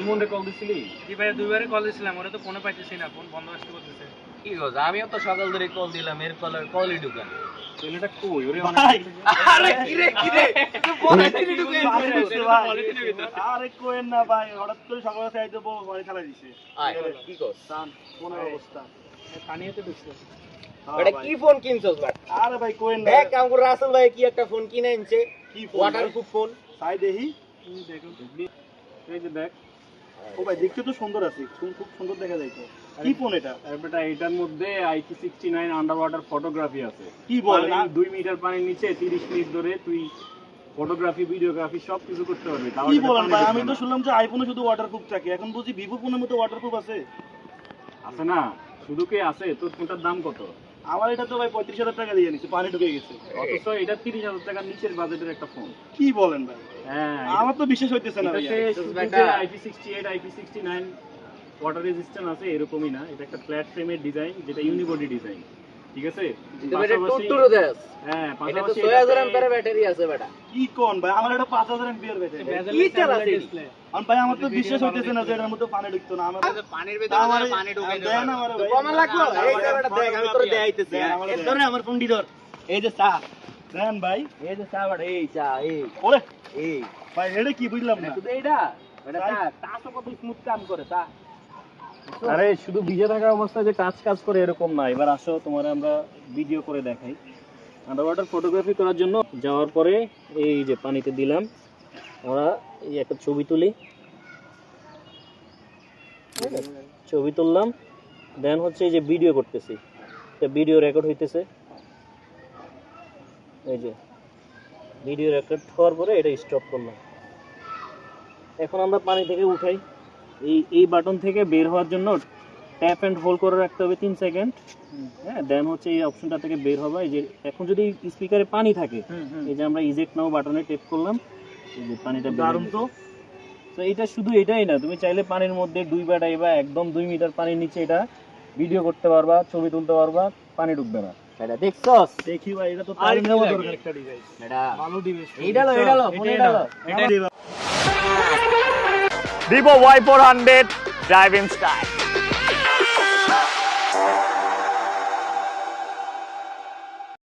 ইমন call দিছিলি? জি ভাই দুইবারে কল দিছিলাম ওরা তো ফোনে পাইতেছি না ফোন বন্ধ আসতে বলতেছে। কি গো আমিও তো সকাল ধরে কল দিলাম এর কলের কলই ঢুকান ছেলেটা কই? ওরে আরে কি রে কি রে? পলিথিনে ঢুকে ভাই বলছে ভাই। আরে কোয়েন না ভাই হঠাৎ করে সকালে চাই দেবো ঘরে খেলা দিছে। কি কস টান কোন অবস্থা। পানিতে ঢুকছে। হ্যাঁ এটা ভাই। কি ফোন কিনছস আরে ভাই কোয়েন না। দেখ আমগো রাসেল ভাই কি একটা ফোন কিনে আনছে কি ফোন ওয়াটারপ্রুফ ফোন তাই দেখি তুমি এই যে দেখ। ও ভাই দেখতে তো সুন্দর আছে খুব সুন্দর দেখা যায় তো। কি ফোন এটা? বেটা এটার মধ্যে IP sixty nine under water photography আছে। কি পানি দুই মিটার পানির নিচে তিরিশ মিনিট ধরে তুই ফটোগ্রাফি ভিডিওগ্রাফি সব কিছু করতে পারবি। কি বলেন ভাই? আমি তো। শুনলাম যে আইফোনে শুধু ওয়াটারপ্রুফ থাকে। এখন বুঝি ভিভো ফোনের মতো ওয়াটারপ্রুফ আছে? আছে না। শুধু কি আছে? তোর ফোনটার দাম কত? আমার এটা তো ভাই পঁয়ত্রিশ হাজার টাকা দিয়ে নিচ্ছে পানি ঢুকে গেছে। অথচ এটা তিরিশ হাজার টাকার নিচের বাজেটের একটা ফোন কি বলেন ভাই? হ্যাঁ আমার তো বিশ্বাস হইতেছে না। IP sixty eight IP sixty nine water resistant আছে এরকমই না। এটা একটা ফ্ল্যাট ফ্রেমের ডিজাইন যেটা ইউনিবডি ডিজাইন ঠিক আছে? তুমি এটা পাশাপাশি- টুটুরু দেস হ্যাঁ এটা তো পাশাপাশি 6000 এটাতে- এমপিয়ার ব্যাটারি আছে বেটা। কি কোন ভাই? আমার এটা পাঁচ হাজার ব্যাটারি কি চালাছে আর ভাই আমার তো বিশ্বাস হইতেছে না যে এটার মধ্যে পানি ঢুকতো না। আমার পানির আমারে- দেন আমারে ভাই। প্রমাণ লাগল। এই যে বেটা দেখ আমি তোরে দেখাইতেছি। এই ধরে আমার ফোনটি ধর। এই যে চা। দেন ভাই। এই যে চা বেটা এই চা এই। ওরে। এই। ভাই এটা কি বুঝলাম না। এইটা বেটা চা কত স্মুথ কাম করে চা। আরে, শুধু ভিজে থাকা অবস্থায় যে কাজ কাজ করে এরকম না। এবার আসো, তোমার আমরা ভিডিও করে দেখাই। আন্ডার ওয়াটার ফটোগ্রাফি করার জন্য যাওয়ার পরে এই যে পানিতে দিলাম, আমরা এই একটা ছবি তুলি। ছবি তুললাম দেন হচ্ছে এই যে ভিডিও করতেছি। ভিডিও রেকর্ড হইতেছে। এই যে ভিডিও রেকর্ড হওয়ার পরে এটা স্টপ করলাম। এখন আমরা পানি থেকে উঠাই। এই এই বাটন থেকে বের হওয়ার জন্য ট্যাপ অ্যান্ড হোল্ড করে রাখতে হবে তিন সেকেন্ড হ্যাঁ দেন হচ্ছে এই অপশনটা থেকে বের হবে এই যে এখন যদি স্পিকারে পানি থাকে এই যে আমরা ইজেক্ট নাও বাটনে টেপ করলাম এই যে পানিটা বের দারুণ তো। তো এটা শুধু এটাই না তুমি চাইলে পানির মধ্যে দুই বা ডাইবা একদম দুই মিটার পানির নিচে এটা ভিডিও করতে পারবা ছবি তুলতে পারবা পানি ঢুকবে না। বেটা দেখছস? দেখি ভাই এটা তো তার নেওয়া দরকার। একটা ডিভাইস বেটা ভালো ডিভাইস এইটা লো এইটা লো ফোন এইটা লো এটা Vivo Y400 driving style.